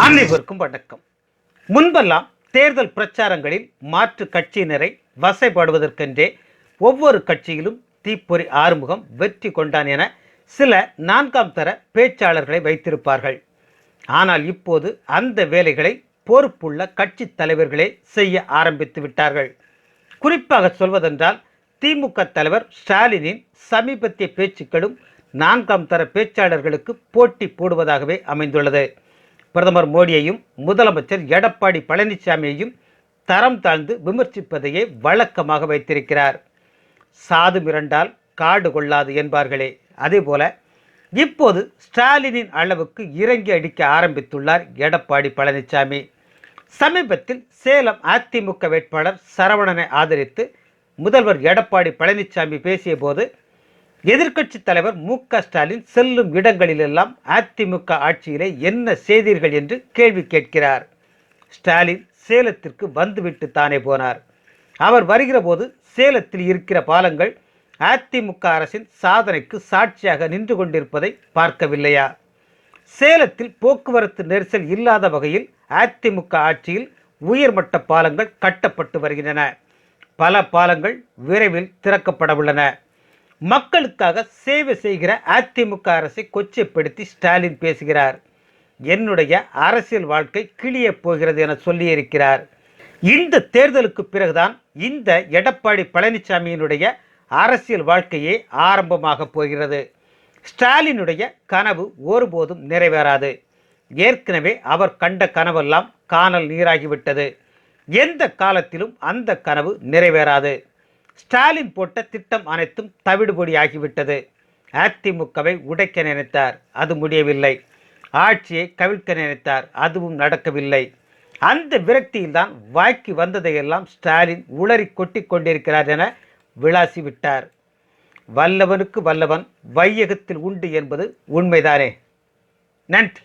அனைவருக்கும் வணக்கம். முன்பெல்லாம் தேர்தல் பிரச்சாரங்களில் மாற்று கட்சியினரை வசைப்படுவதற்கென்றே ஒவ்வொரு கட்சியிலும் தீப்பொறி ஆறுமுகம் வெற்றி கொண்டான் என சில நான்காம் தர பேச்சாளர்களை வைத்திருப்பார்கள். ஆனால் இப்போது அந்த வேலைகளை பொறுப்புள்ள கட்சி தலைவர்களே செய்ய ஆரம்பித்து விட்டார்கள். குறிப்பாக சொல்வதென்றால் திமுக தலைவர் ஸ்டாலினின் சமீபத்திய பேச்சுக்களும் நான்காம் தர பேச்சாளர்களுக்கு போட்டி போடுவதாகவே அமைந்துள்ளது. பிரதமர் மோடியையும் முதலமைச்சர் எடப்பாடி பழனிசாமியையும் தரம் தாழ்ந்து விமர்சிப்பதையே வழக்கமாக வைத்திருக்கிறார். சாது மிரண்டால் காடு கொள்ளாது என்பார்களே. அதேபோல இப்போது ஸ்டாலினின் அளவுக்கு இறங்கி அடிக்க ஆரம்பித்துள்ளார் எடப்பாடி பழனிசாமி. சமீபத்தில் சேலம் அதிமுக வேட்பாளர் சரவணனை ஆதரித்து முதல்வர் எடப்பாடி பழனிசாமி பேசிய போது எதிர்க்கட்சி தலைவர் மு க ஸ்டாலின் செல்லும் இடங்களிலெல்லாம் அதிமுக ஆட்சியிலே என்ன செய்தீர்கள் என்று கேள்வி கேட்கிறார். ஸ்டாலின் சேலத்திற்கு வந்துவிட்டு தானே போனார். அவர் வருகிற போது சேலத்தில் இருக்கிற பாலங்கள் அதிமுக அரசின் சாதனைக்கு சாட்சியாக நின்று கொண்டிருப்பதை பார்க்கவில்லையா? சேலத்தில் போக்குவரத்து நெரிசல் இல்லாத வகையில் அதிமுக ஆட்சியில் உயர்மட்ட பாலங்கள் கட்டப்பட்டு வருகின்றன. பல பாலங்கள் விரைவில் திறக்கப்படவுள்ளன மக்களுக்காக சேவை செய்கிற அதிமுக அரசை கொச்சைப்படுத்தி ஸ்டாலின் பேசுகிறார். என்னுடைய அரசியல் வாழ்க்கை கிளியப் போகிறது என சொல்லியிருக்கிறார். இந்த தேர்தலுக்கு பிறகுதான் இந்த எடப்பாடி பழனிசாமியினுடைய அரசியல் வாழ்க்கையே ஆரம்பமாக போகிறது. ஸ்டாலினுடைய கனவு ஒருபோதும் நிறைவேறாது. ஏற்கனவே அவர் கண்ட கனவெல்லாம் காணல் நீராகிவிட்டது. எந்த காலத்திலும் அந்த கனவு நிறைவேறாது. ஸ்டாலின் போட்ட திட்டம் அனைத்தும் தவிடுபொடியாகிவிட்டது. அதிமுகவை உடைக்க நினைத்தார் அது முடியவில்லை. ஆட்சியை கவிழ்க்க நினைத்தார் அதுவும் நடக்கவில்லை. அந்த விரக்தியில்தான் வாய்க்கு வந்ததையெல்லாம் ஸ்டாலின் உளறி கொட்டி கொண்டிருக்கிறார் என விளாசி விட்டார் வல்லவனுக்கு வல்லவன் வையகத்தில் உண்டு என்பது உண்மைதானே? நன்றி.